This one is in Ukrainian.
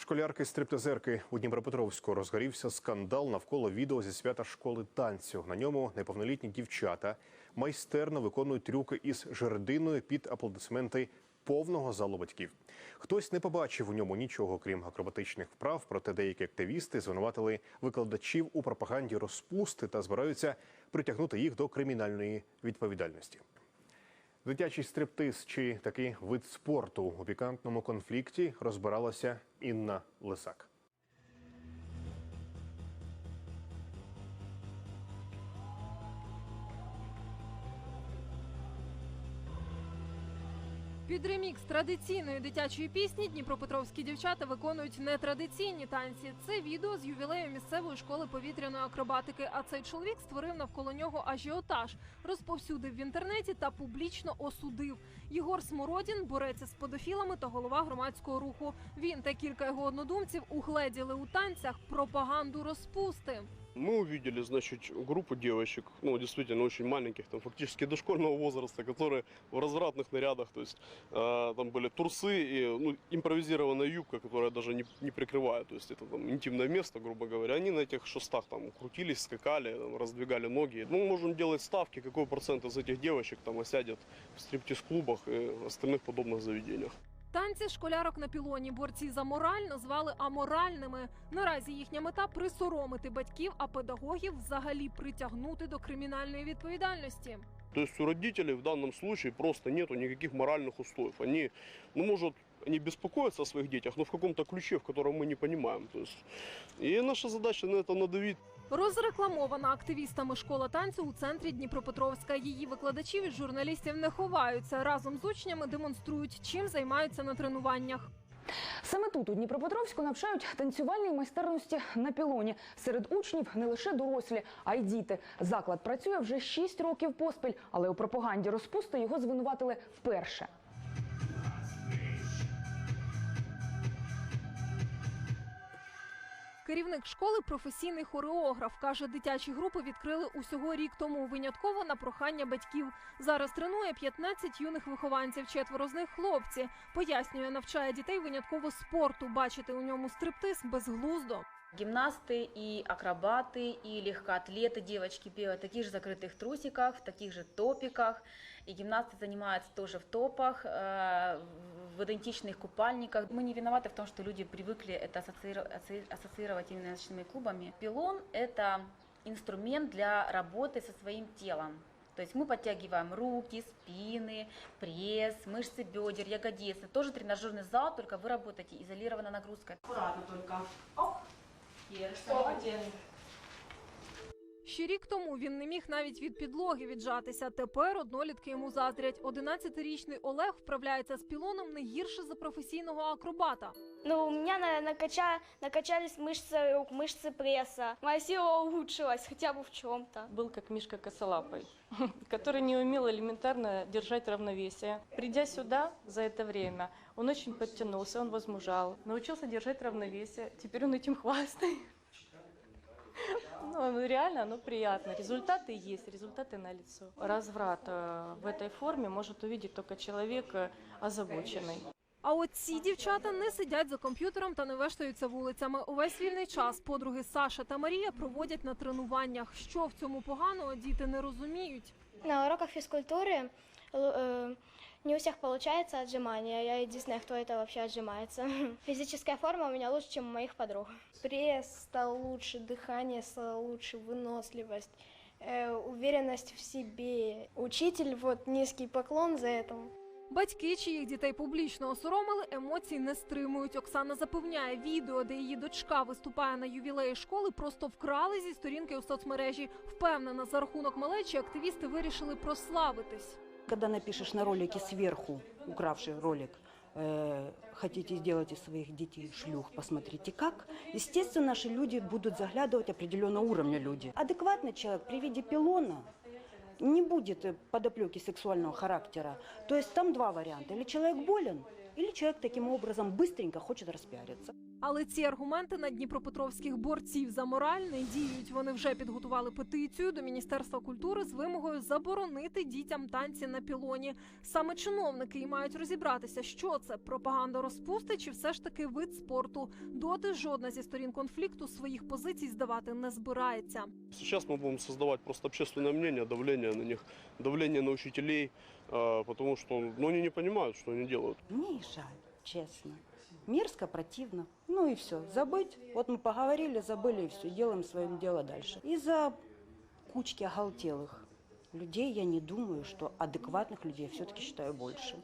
Школярки стриптизерки у Дніпропетровську розгорівся скандал навколо відео зі свята школи танцю. На ньому неповнолітні дівчата майстерно виконують трюки із жердиною під аплодисменти повного залу батьків. Хтось не побачив у ньому нічого, крім акробатичних вправ, проте деякі активісти звинуватили викладачів у пропаганді розпусти та збираються притягнути їх до кримінальної відповідальності. Дитячий стриптиз чи такий вид спорту у пікантному конфлікті розбиралася Інна Лисак. Під ремікс традиційної дитячої пісні дніпропетровські дівчата виконують нетрадиційні танці. Це відео з ювілею місцевої школи повітряної акробатики. А цей чоловік створив навколо нього ажіотаж, розповсюдив в інтернеті та публічно осудив. Єгор Смородін бореться з педофілами та голова громадського руху. Він та кілька його однодумців угледіли у танцях пропаганду розпусти. Мы увидели, значит, группу девочек, ну, действительно, очень маленьких, там, фактически дошкольного возраста, которые в развратных нарядах, то есть, э, там были трусы и, ну, импровизированная юбка, которая даже не, не прикрывает, то есть, это там интимное место, грубо говоря. Они на этих шестах там крутились, скакали, там, раздвигали ноги. Ну, мы можем делать ставки, какой процент из этих девочек там осядет в стриптиз-клубах и остальных подобных заведениях. Танці школярок на пілоні борці за мораль назвали аморальними. Наразі їхня мета присоромити батьків, а педагогів взагалі притягнути до кримінальної відповідальності. То есть у родителей в данном случае просто нету никаких моральных устоев. Они, ну, может, они беспокоятся о своих детях, но в каком-то ключе, в котором мы не понимаем. То есть, и наша задача на это надавить. Розрекламована активістами школа танцю у центрі Дніпропетровська. Її викладачі від журналістів не ховаються. Разом з учнями демонструють, чим займаються на тренуваннях. Саме тут у Дніпропетровську навчають танцювальній майстерності на пілоні. Серед учнів не лише дорослі, а й діти. Заклад працює вже 6 років поспіль, але у пропаганді розпусти його звинуватили вперше. Керівник школи професійний хореограф. Каже, дитячі групи відкрили усього рік тому, винятково на прохання батьків. Зараз тренує 15 юних вихованців, четверо з них хлопці. Пояснює, навчає дітей винятково спорту. Бачити у ньому стриптиз безглуздо. Гимнасты и акробаты, и легкоатлеты, девочки бегают в таких же закрытых трусиках, в таких же топиках. И гимнасты занимаются тоже в топах, э, в идентичных купальниках. Мы не виноваты в том, что люди привыкли это ассоциировать, ассоциировать именно с ночными клубами. Пилон – это инструмент для работы со своим телом. То есть мы подтягиваем руки, спины, пресс, мышцы бедер, ягодицы. Тоже тренажерный зал, только вы работаете изолированной нагрузкой. Аккуратно только. Оп. Молодец. Ще рік тому він не міг навіть від підлоги віджатися. Тепер однолітки йому заздрять. 11-річний Олег вправляється з пілоном не гірше за професійного акробата. Ну, у меня на- накача... накачались мышцы рук, мышцы пресса. Моя сила улучшилась хотя бы в чем-то. был как Мишка Косолапый, который не умел элементарно держать равновесие. Придя сюда за это время, он очень подтянулся, он возмужал, научился держать равновесие. Теперь он этим хвастает. Ну, реально, оно приятно. Результаты есть, результаты налицо. Разврат э, в этой форме может увидеть только человек э, озабоченный. А от ці дівчата не сидять за комп'ютером та не вештаються вулицями. Увесь вільний час подруги Саша та Марія проводять на тренуваннях. Що в цьому поганого діти не розуміють. На уроках физкультуры л- э, не у всех получается отжимания. Я единственная, кто это вообще отжимается. Физическая форма у меня лучше, чем у моих подруг. Пресс стал лучше, дыхание стало лучше, выносливость, э, уверенность в себе. Учитель, вот низкий поклон за это. Батьки, чиїх дітей публічно осоромили, емоцій не стримують. Оксана запевняє, відео, де її дочка виступає на ювілеї школи, просто вкрали зі сторінки у соцмережі. Впевнена, за рахунок малечі активісти вирішили прославитись. Когда напишешь на ролике сверху, укравший ролик, э, хотите сделать из своих детей шлюх, посмотрите как, естественно, наши люди будут заглядывать определенного уровня люди. Адекватный человек при виде пилона не будет подоплеки сексуального характера. То есть там два варианта. Или человек болен, Или человек таким образом быстренько хочет распиариться. Але ці аргументи на дніпропетровських борців за мораль не діють. Вони вже підготували петицію до Міністерства культури з вимогою заборонити дітям танці на пілоні. Саме чиновники і мають розібратися, що це пропаганда розпусти чи все ж таки вид спорту. Доти жодна зі сторін конфлікту своїх позицій здавати не збирається. Сейчас мы будем создавать просто общественное мнение, давление на них, давление на учителей, потому что ну, они не понимают, что они делают. Мне их жаль, честно. Мерзко, противно. Ну и все. Забыть. Вот мы поговорили, забыли и все. Делаем свое дело дальше. Из-за кучки оголтелых людей я не думаю, что адекватных людей все-таки считаю больше.